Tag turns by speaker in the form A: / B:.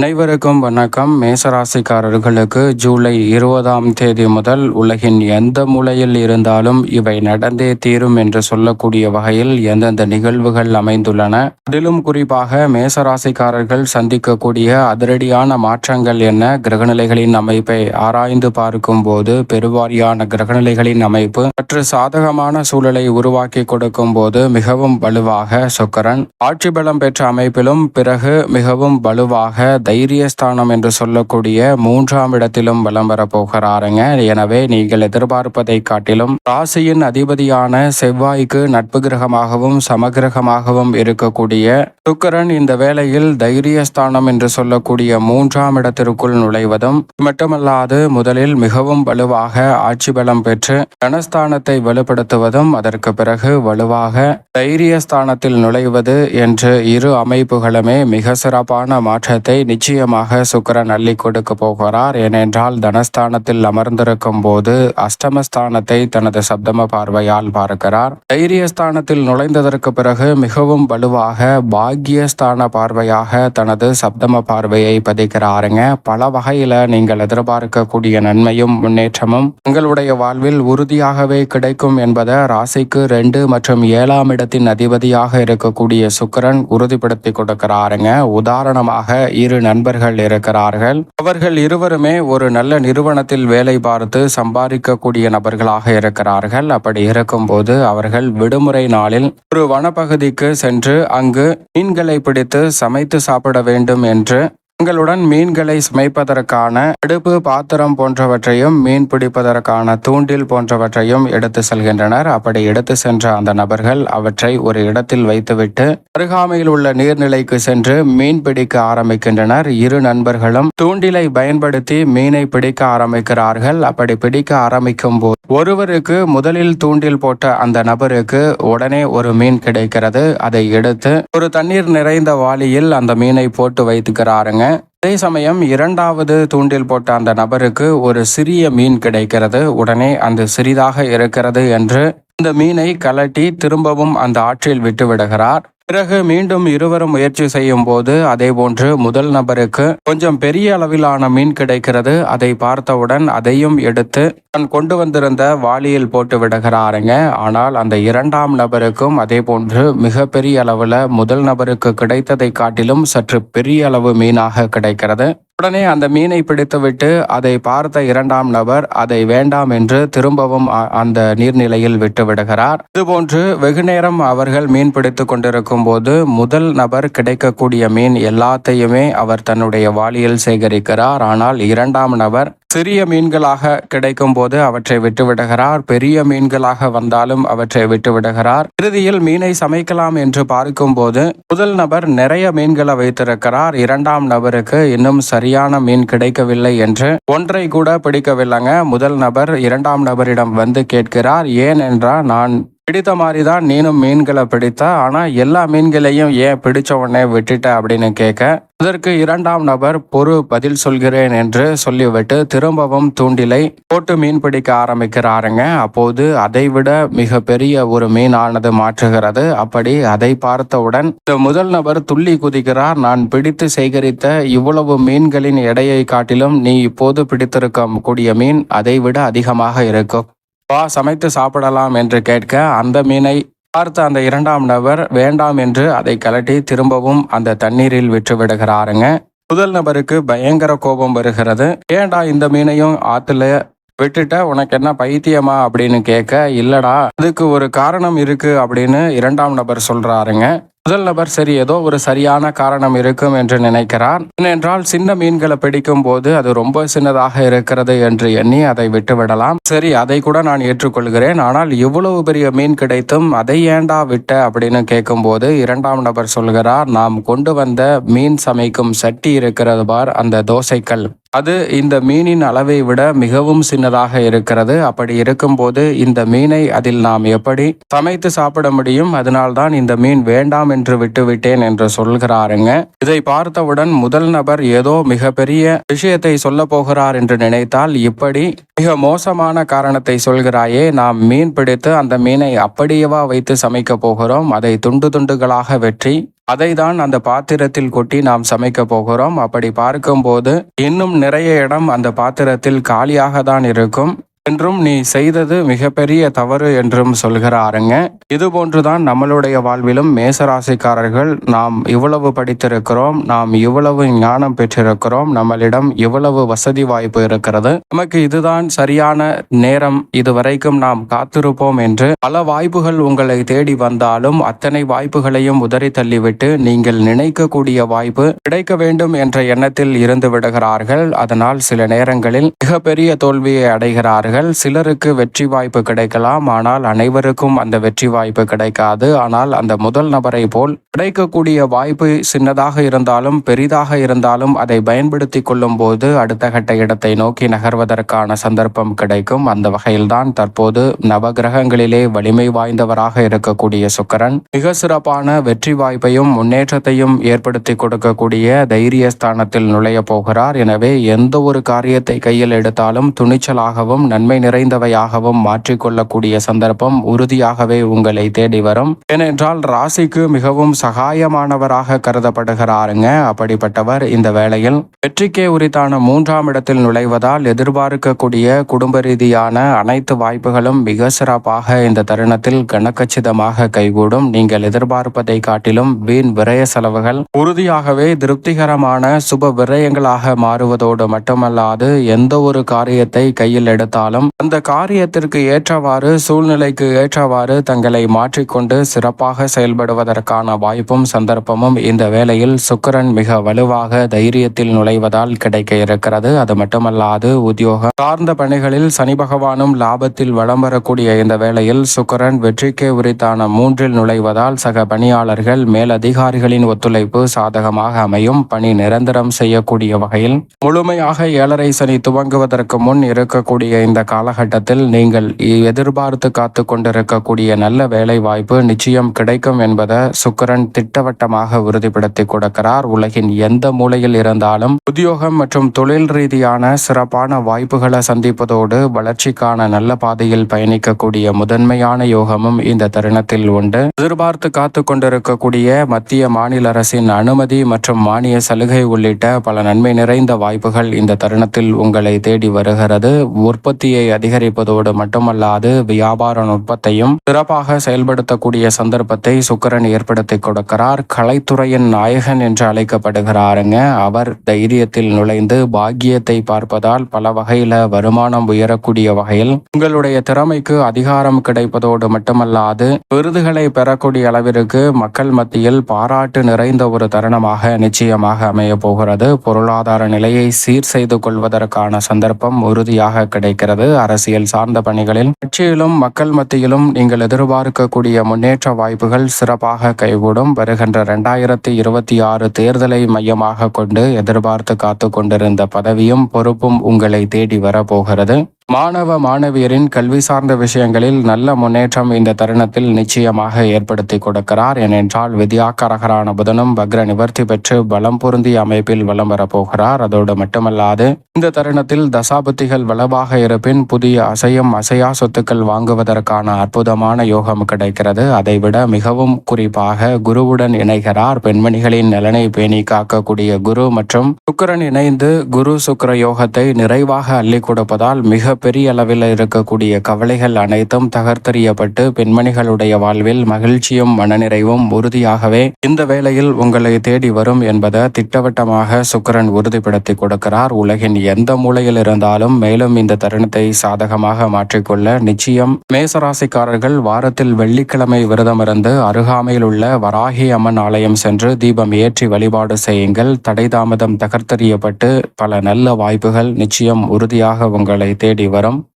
A: அனைவருக்கும் வணக்கம். மேசராசிக்காரர்களுக்கு ஜூலை இருபதாம் தேதி முதல் உலகின் எந்த மூலையில் இருந்தாலும் இவை நடந்தே தீரும் என்று சொல்லக்கூடிய வகையில் எந்தெந்த நிகழ்வுகள் அமைந்துள்ளன. அதிலும் குறிப்பாக மேசராசிக்காரர்கள் சந்திக்கக்கூடிய அதிரடியான மாற்றங்கள் என்ன? கிரகநிலைகளின் அமைப்பை ஆராய்ந்து பார்க்கும் போது பெருவாரியான கிரகநிலைகளின் அமைப்பு சற்று சாதகமான சூழலை உருவாக்கி கொடுக்கும் போது மிகவும் வலுவாக சுக்கரன். ஆட்சி பலம் பெற்ற அமைப்பிலும் பிறகு மிகவும் வலுவாக தைரியஸ்தானம் என்று சொல்லக்கூடிய மூன்றாம் இடத்திலும் வலம் வரப்போகிறாருங்க எனவே நீங்கள் எதிர்பார்ப்பதை காட்டிலும் ராசியின் அதிபதியான செவ்வாய்க்கு நட்பு கிரகமாகவும் சமகிரகமாகவும் இருக்கக்கூடிய சுக்கரன் இந்த வேளையில் தைரியஸ்தானம் என்று சொல்லக்கூடிய மூன்றாம் இடத்திற்குள் நுழைவதும் மட்டுமல்லாது முதலில் மிகவும் வலுவாக ஆட்சி பலம் பெற்று தனஸ்தானத்தை வலுப்படுத்துவதும் அதற்கு பிறகு வலுவாக தைரியஸ்தானத்தில் நுழைவது என்று இரு அமைப்புகளுமே மிக சிறப்பான மாற்றத்தை நிச்சயமாக சுக்கரன் அள்ளி கொடுக்க போகிறார். ஏனென்றால் தனஸ்தானத்தில் அமர்ந்திருக்கும் போது அஷ்டமஸ்தானத்தை தனது சப்தம பார்வையால் பார்க்கிறார். தைரியஸ்தானத்தில் நுழைந்ததற்கு பிறகு மிகவும் வலுவாக பாக்கியஸ்தான பார்வையாக தனது சப்தம பார்வையை பதிக்கிறாருங்க. பல வகையில நீங்கள் எதிர்பார்க்கக்கூடிய நன்மையும் முன்னேற்றமும் உங்களுடைய வாழ்வில் உறுதியாகவே கிடைக்கும் என்பதை ராசிக்கு ரெண்டு மற்றும் ஏழாம் இடத்தின் அதிபதியாக இருக்கக்கூடிய சுக்கரன் உறுதிப்படுத்தி கொடுக்கிறாருங்க. உதாரணமாக இரு நண்பர்கள் இருக்கிறார்கள். அவர்கள் இருவருமே ஒரு நல்ல நிறுவனத்தில் வேலை பார்த்து சம்பாதிக்கக்கூடிய நபர்களாக இருக்கிறார்கள். அப்படி இருக்கும்போது அவர்கள் விடுமுறை நாளில் ஒரு வனப்பகுதிக்கு சென்று அங்கு மீன்களை பிடித்து சமைத்து சாப்பிட வேண்டும் என்று உங்களுடன் மீன்களை சமைப்பதற்கான அடுப்பு பாத்திரம் போன்றவற்றையும் மீன் பிடிப்பதற்கான தூண்டில் போன்றவற்றையும் எடுத்து செல்கின்றனர். அப்படி எடுத்து சென்ற அந்த நபர்கள் அவற்றை ஒரு இடத்தில் வைத்துவிட்டு அருகாமையில் உள்ள நீர்நிலைக்கு சென்று மீன் பிடிக்க ஆரம்பிக்கின்றனர். இரு நண்பர்களும் தூண்டிலை பயன்படுத்தி மீனை பிடிக்க ஆரம்பிக்கிறார்கள். அப்படி பிடிக்க ஆரம்பிக்கும் போது ஒருவருக்கு முதலில் தூண்டில் போட்ட அந்த நபருக்கு உடனே ஒரு மீன் கிடைக்கிறது. அதை எடுத்து ஒரு தண்ணீர் நிறைந்த வாளியில் அந்த மீனை போட்டு வைத்துக்கிறாருங்க. அதே சமயம் இரண்டாவது தூண்டில் போட்ட அந்த நபருக்கு ஒரு சிறிய மீன் கிடைக்கிறது. உடனே அந்த சிறிதாக இருக்கிறது என்று அந்த மீனை கலட்டி திரும்பவும் அந்த ஆற்றில் விட்டு விடுகிறார் பிறகு மீண்டும் இருவரும் முயற்சி செய்யும் போது அதே போன்று முதல் நபருக்கு கொஞ்சம் பெரிய அளவிலான மீன் கிடைக்கிறது. அதை பார்த்தவுடன் அதையும் எடுத்து தான் கொண்டு வந்திருந்த வாளியில் போட்டு விடுகிறாருங்க. ஆனால் அந்த இரண்டாம் நபருக்கும் அதே போன்று மிக பெரிய அளவுல முதல் நபருக்கு கிடைத்ததை காட்டிலும் சற்று பெரிய அளவு மீனாக கிடைக்கிறது. உடனே அந்த மீனை பிடித்துவிட்டு அதை பார்த்த இரண்டாம் நபர் அதை வேண்டாம் என்று திரும்பவும் அந்த நீர்நிலையில் விட்டு விடுகிறார். இதுபோன்று வெகு நேரம் அவர்கள் மீன் பிடித்து கொண்டிருக்கும் போது முதல் நபர் கிடைக்கக்கூடிய மீன் எல்லாத்தையுமே அவர் தன்னுடைய வாளியில் சேகரிக்கிறார். ஆனால் இரண்டாம் நபர் சிறிய மீன்களாக கிடைக்கும் போது அவற்றை விட்டுவிடுகிறார். பெரிய மீன்களாக வந்தாலும் அவற்றை விட்டுவிடுகிறார். இறுதியில் மீனை சமைக்கலாம் என்று பார்க்கும்போது முதல் நபர் நிறைய மீன்களை வைத்திருக்கிறார். இரண்டாம் நபருக்கு இன்னும் சரியான மீன் கிடைக்கவில்லை என்று ஒன்றை கூட பிடிக்கவில்லைங்க. முதல் நபர் இரண்டாம் நபரிடம் வந்து கேட்கிறார். ஏன் என்றால் நான் பிடித்த மாதிரி தான் நீனும் மீன்களை பிடித்த ஆனால் எல்லா மீன்களையும் ஏன் பிடிச்ச உடனே விட்டுட்ட அப்படின்னு கேட்க அதற்கு இரண்டாம் நபர் பொறு பதில் சொல்கிறேன் என்று சொல்லிவிட்டு திரும்பவும் தூண்டிலை போட்டு மீன் பிடிக்க ஆரம்பிக்கிறாருங்க. அப்போது அதைவிட மிக பெரிய ஒரு மீனானது மாற்றுகிறது. அப்படி அதை பார்த்தவுடன் இந்த முதல் நபர் துள்ளி குதிக்கிறார். நான் பிடித்து சேகரித்த இவ்வளவு மீன்களின் எடையை காட்டிலும் நீ இப்போது பிடித்திருக்க கூடிய மீன் அதைவிட அதிகமாக இருக்கும். வா சமைத்து சாப்பிடலாம் என்று கேட்க அந்த மீனை பார்த்த அந்த இரண்டாம் நபர் வேண்டாம் என்று அதை கலட்டி திரும்பவும் அந்த தண்ணீரில் விட்டுவிடுகிறாருங்க. முதல் நபருக்கு பயங்கர கோபம் வருகிறது. ஏண்டா இந்த மீனையும் ஆத்துல விட்டுட்ட? உனக்கு என்ன பைத்தியமா? அப்படின்னு கேட்க இல்லடா அதுக்கு ஒரு காரணம் இருக்கு அப்படின்னு இரண்டாம் நபர் சொல்றாருங்க. முதல் நபர் சரி ஏதோ ஒரு சரியான காரணம் இருக்கும் என்று நினைக்கிறார். ஏனென்றால் சின்ன மீன்களை பிடிக்கும் போது அது ரொம்ப சின்னதாக இருக்கிறது என்று எண்ணி அதை விட்டுவிடலாம். சரி அதை கூட நான் ஏற்றுக்கொள்கிறேன். ஆனால் இவ்வளவு பெரிய மீன் கிடைத்தும் அதை ஏண்டா விட்ட அப்படின்னு கேட்கும்போது இரண்டாம் நபர் சொல்கிறார் நாம் கொண்டு வந்த மீன் சமைக்கும் சட்டி இருக்கிறது பார் அந்த தோசைக்கல். அது இந்த மீனின் அளவை விட மிகவும் சின்னதாக இருக்கிறது. அப்படி இருக்கும்போது இந்த மீனை அதில் நாம் எப்படி சமைத்து சாப்பிட முடியும்? அதனால்தான் இந்த மீன் வேண்டாம் என்று விட்டுவிட்டேன் என்று சொல்கிறாருங்க. இதை பார்த்தவுடன் முதல் நபர் ஏதோ மிகப்பெரிய விஷயத்தை சொல்ல போகிறார் என்று நினைத்தால் இப்படி மிக மோசமான காரணத்தை சொல்கிறாயே. நாம் மீன் பிடித்து அந்த மீனை அப்படியேவா வைத்து சமைக்க போகிறோம்? அதை துண்டு துண்டுகளாக வெற்றி அதை தான் அந்த பாத்திரத்தில் கொட்டி நாம் சமைக்க போகிறோம். அப்படி பார்க்கும்போது இன்னும் நிறைய இடம் அந்த பாத்திரத்தில் காலியாக தான் இருக்கும். என்றும் நீ செய்தது மிகப்பெரிய தவறு என்றும் சொல்கிறாருங்க. இது போன்றுதான் நம்மளுடைய வாழ்விலும் மேசராசிக்காரர்கள் நாம் இவ்வளவு படித்திருக்கிறோம் நாம் இவ்வளவு ஞானம் பெற்றிருக்கிறோம் நம்மளிடம் இவ்வளவு வசதி வாய்ப்பு இருக்கிறது. நமக்கு இதுதான் சரியான நேரம். இதுவரைக்கும் நாம் காத்திருப்போம் என்று பல வாய்ப்புகள் உங்களை தேடி வந்தாலும் அத்தனை வாய்ப்புகளையும் உதறி தள்ளிவிட்டு நீங்கள் நினைக்கக்கூடிய வாய்ப்பு கிடைக்க வேண்டும் என்ற எண்ணத்தில் இருந்து விடுகிறார்கள். அதனால் சில நேரங்களில் மிகப்பெரிய தோல்வியை அடைகிறார்கள். நண்பர்கள் சிலருக்கு வெற்றி வாய்ப்பு கிடைக்கலாம். ஆனால் அனைவருக்கும் அந்த வெற்றி வாய்ப்பு கிடைக்காது. ஆனால் அந்த முதல் நபரை போல் கிடைக்கக்கூடிய வாய்ப்பு சின்னதாக இருந்தாலும் பெரிதாக இருந்தாலும் அதை பயன்படுத்தி கொள்ளும் போது அடுத்த கட்ட இடத்தை நோக்கி நகர்வதற்கான சந்தர்ப்பம் கிடைக்கும். அந்த வகையில்தான் தற்போது நவகிரகங்களிலே வலிமை வாய்ந்தவராக இருக்கக்கூடிய சுக்கரன் மிக சிறப்பான வெற்றி வாய்ப்பையும் முன்னேற்றத்தையும் ஏற்படுத்தி கொடுக்கக்கூடிய தைரிய ஸ்தானத்தில் நுழைய போகிறார். எனவே எந்த ஒரு காரியத்தை கையில் எடுத்தாலும் துணிச்சலாகவும் நன்மை நன்மை நிறைந்தவையாகவும் மாற்றிக்கொள்ளக்கூடிய சந்தர்ப்பம் உறுதியாகவே உங்களை தேடி வரும். ஏனென்றால் ராசிக்கு மிகவும் சகாயமானவராக கருதப்படுகிறாருங்க. அப்படிப்பட்டவர் இந்த வேளையில் வெற்றிக்கே உரித்தான மூன்றாம் இடத்தில் நுழைவதால் எதிர்பார்க்கக்கூடிய குடும்ப ரீதியான அனைத்து வாய்ப்புகளும் மிக சிறப்பாக இந்த தருணத்தில் கனக்கச்சிதமாக கைகூடும். நீங்கள் எதிர்பார்ப்பதை காட்டிலும் வீண் விரய செலவுகள் உறுதியாகவே திருப்திகரமான சுப விரயங்களாக மாறுவதோடு மட்டுமல்லாது எந்த ஒரு காரியத்தை கையில் எடுத்தாலும் இருந்தாலும் அந்த காரியத்திற்கு ஏற்றவாறு சூழ்நிலைக்கு ஏற்றவாறு தங்களை மாற்றிக்கொண்டு சிறப்பாக செயல்படுவதற்கான வாய்ப்பும் சந்தர்ப்பமும் இந்த வேளையில் சுக்கரன் மிக வலுவாக தைரியத்தில் நுழைவதால் கிடைக்க இருக்கிறது அது மட்டுமல்லாது உத்தியோகம் சார்ந்த பணிகளில் சனி பகவானும் லாபத்தில் வளம் வரக்கூடிய இந்த வேளையில் சுக்கரன் வெற்றிக்கே உரித்தான மூன்றில் நுழைவதால் சக பணியாளர்கள் மேலதிகாரிகளின் ஒத்துழைப்பு சாதகமாக அமையும். பணி நிரந்தரம் செய்யக்கூடிய வகையில் முழுமையாக ஏழரை சனி துவங்குவதற்கு முன் இருக்கக்கூடிய இந்த காலகட்டத்தில் நீங்கள் எதிர்பார்த்து காத்து கொண்டிருக்கக்கூடிய நல்ல வேலை வாய்ப்பு நிச்சயம் கிடைக்கும் என்பதை சுக்கரன் திட்டவட்டமாக உறுதிப்படுத்தி கொடுக்கிறார். உலகின் எந்த மூலையில் இருந்தாலும் உத்தியோகம் மற்றும் தொழில் ரீதியான சிறப்பான வாய்ப்புகளை சந்திப்பதோடு வளர்ச்சிக்கான நல்ல பாதையில் பயணிக்கக்கூடிய முதன்மையான யோகமும் இந்த தருணத்தில் உண்டு. எதிர்பார்த்து காத்து கொண்டிருக்கக்கூடிய மத்திய மாநில அரசின் அனுமதி மற்றும் மானிய சலுகை உள்ளிட்ட பல நன்மை நிறைந்த வாய்ப்புகள் இந்த தருணத்தில் உங்களை தேடி வருகிறது. உற்பத்தி உற்பத்தியை அதிகரிப்பதோடு மட்டுமல்லாது வியாபார நுட்பத்தையும் சிறப்பாக செயல்படுத்தக்கூடிய சந்தர்ப்பத்தை சுக்கரன் ஏற்படுத்தி கொடுக்கிறார். கலைத்துறையின் நாயகன் என்று அழைக்கப்படுகிறாருங்க. அவர் தைரியத்தில் நுழைந்து பாக்கியத்தை பார்ப்பதால் பல வகையில வருமானம் உயரக்கூடிய வகையில் உங்களுடைய திறமைக்கு அதிகாரம் கிடைப்பதோடு மட்டுமல்லாது விருதுகளை பெறக்கூடிய அளவிற்கு மக்கள் மத்தியில் பாராட்டு நிறைந்த ஒரு தருணமாக நிச்சயமாக அமைய போகிறது. பொருளாதார நிலையை சீர் செய்து கொள்வதற்கான சந்தர்ப்பம் உறுதியாக கிடைக்கிறது. அரசியல் சார்ந்த பணிகளில் கட்சியிலும் மக்கள் மத்தியிலும் நீங்கள் எதிர்பார்க்கக்கூடிய முன்னேற்ற வாய்ப்புகள் சிறப்பாக கைகூடும். வருகின்ற இரண்டாயிரத்தி இருபத்தி ஆறு தேர்தலை மையமாக கொண்டு எதிர்பார்த்து காத்து கொண்டிருந்த பதவியும் பொறுப்பும் உங்களை தேடி வரப்போகிறது மாணவ மாணவியரின் கல்வி சார்ந்த விஷயங்களில் நல்ல முன்னேற்றம் இந்த தருணத்தில் நிச்சயமாக ஏற்படுத்தி கொடுக்கிறார். ஏனென்றால் வித்யாக்கரகரான புதனும் பக்ர நிவர்த்தி பெற்று பலம் பொருந்திய அமைப்பில் வலம் வரப்போகிறார் அதோடு மட்டுமல்லாது இந்த தருணத்தில் தசாபுத்திகள் வளவாக இருப்பின் புதிய அசையும் அசையா சொத்துக்கள் வாங்குவதற்கான அற்புதமான யோகம் கிடைக்கிறது. அதைவிட மிகவும் குறிப்பாக குருவுடன் இணைகிறார். பெண்மணிகளின் நலனை பேணி காக்கக்கூடிய குரு மற்றும் சுக்கரன் இணைந்து குரு சுக்கர யோகத்தை நிறைவாக அள்ளி கொடுப்பதால் மிக பெரிய அளவில் இருக்கக்கூடிய கவலைகள் அனைத்தும் தகர்த்தறியப்பட்டு பெண்மணிகளுடைய வாழ்வில் மகிழ்ச்சியும் மனநிறைவும் உறுதியாகவே இந்த வேளையில் உங்களை தேடி வரும் என்பதை திட்டவட்டமாக சுக்கரன் உறுதிப்படுத்தி கொடுக்கிறார். உலகின் எந்த மூலையில் இருந்தாலும் மேலும் இந்த தருணத்தை சாதகமாக மாற்றிக்கொள்ள நிச்சயம் மேசராசிக்காரர்கள் வாரத்தில் வெள்ளிக்கிழமை விரதமிருந்து அருகாமையில் உள்ள வராகி அம்மன் ஆலயம் சென்று தீபம் ஏற்றி வழிபாடு செய்யுங்கள். தடை தாமதம் தகர்த்தறியப்பட்டு பல நல்ல வாய்ப்புகள் நிச்சயம் உறுதியாக உங்களை தேடி வரும்